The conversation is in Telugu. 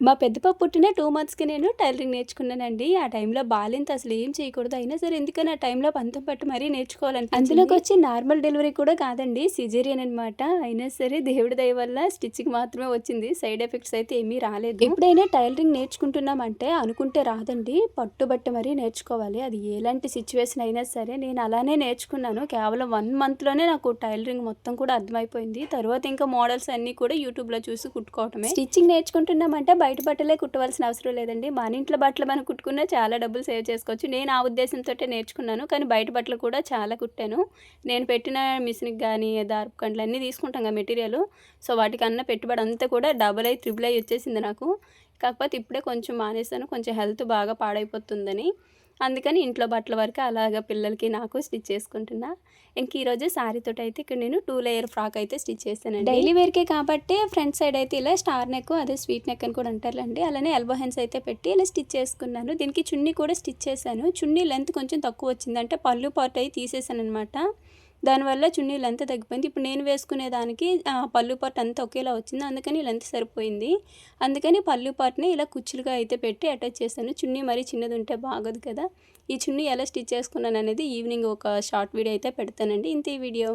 మా పెద్ద పాప పుట్టిన టూ మంత్స్కి నేను టైలరింగ్ నేర్చుకున్నానండి. ఆ టైంలో బాలింత అసలు ఏం చేయకూడదు అయినా సరే ఎందుకని ఆ టైంలో పంతం పట్టు మరీ నేర్చుకోవాలని అందులోకి వచ్చి నార్మల్ డెలివరీ కూడా కాదండి సిజేరియన్ అనమాట అయినా సరే దేవుడి దయ వల్ల స్టిచ్చింగ్ మాత్రమే వచ్చింది. సైడ్ ఎఫెక్ట్స్ అయితే ఏమీ రాలేదు. ఎప్పుడైనా టైలరింగ్ నేర్చుకుంటున్నామంటే అనుకుంటే రాదండి. పట్టుబట్టి మరీ నేర్చుకోవాలి. అది ఎలాంటి సిచ్యువేషన్ అయినా సరే నేను అలానే నేర్చుకున్నాను. కేవలం వన్ మంత్లోనే నాకు టైలరింగ్ మొత్తం కూడా అర్థమైపోయింది. తర్వాత ఇంకా మోడల్స్ అన్నీ కూడా యూట్యూబ్లో చూసి కుట్టుకోవటమే. స్టిచ్చింగ్ నేర్చుకుంటున్నామంటే బయట బట్టలే కుట్టవలసిన అవసరం లేదండి. మన ఇంట్లో బట్టలు మనం కుట్టుకున్నా చాలా డబ్బులు సేవ్ చేసుకోవచ్చు. నేను ఆ ఉద్దేశంతో నేర్చుకున్నాను. కానీ బయట బట్టలు కూడా చాలా కుట్టాను. నేను పెట్టిన మిషన్కి కానీ దార్పు కండ్లు అన్నీ తీసుకుంటాం కదా మెటీరియల్. సో వాటికన్నా పెట్టుబడి అంతా కూడా డబుల్ అయి త్రిబుల్ అయి వచ్చేసింది నాకు. కాకపోతే ఇప్పుడే కొంచెం మానేసాను కొంచెం హెల్త్ బాగా పాడైపోతుందని. అందుకని ఇంట్లో బట్టల వరకు అలాగ పిల్లలకి నాకు స్టిచ్ చేసుకుంటున్నా. ఇంక ఈరోజు శారీతో అయితే ఇక్కడ నేను టూ లేయర్ ఫ్రాక్ అయితే స్టిచ్ చేశాను డైలీ వేర్కే కాబట్టి ఫ్రంట్ సైడ్ అయితే ఇలా స్టార్ నెక్ అదే స్వీట్ నెక్ అని కూడా అంటారులేండి. అలానే ఎల్బో హ్యాండ్స్ అయితే పెట్టి ఇలా స్టిచ్ చేసుకున్నాను. దీనికి చున్నీ కూడా స్టిచ్ చేశాను. చున్నీ లెంత్ కొంచెం తక్కువ వచ్చిందంటే పళ్ళు పార్ట్ అయి తీసేసాను అనమాట దానివల్ల చున్నీ లెంత్ తగ్గిపోయింది. ఇప్పుడు నేను వేసుకునే దానికి పళ్ళు పార్ట్ అంతా ఒకేలా వచ్చింది. అందుకని లెంత్ సరిపోయింది. అందుకని పళ్ళు పార్ట్ని ఇలా కుచ్చులుగా అయితే పెట్టి అటాచ్ చేశాను. చున్నీ మరీ చిన్నది ఉంటే బాగోదు కదా. ఈ చున్నీ ఎలా స్టిచ్ చేసుకున్నాను అనేది ఈవినింగ్ ఒక షార్ట్ వీడియో అయితే పెడతానండి. ఇంత ఈ వీడియో.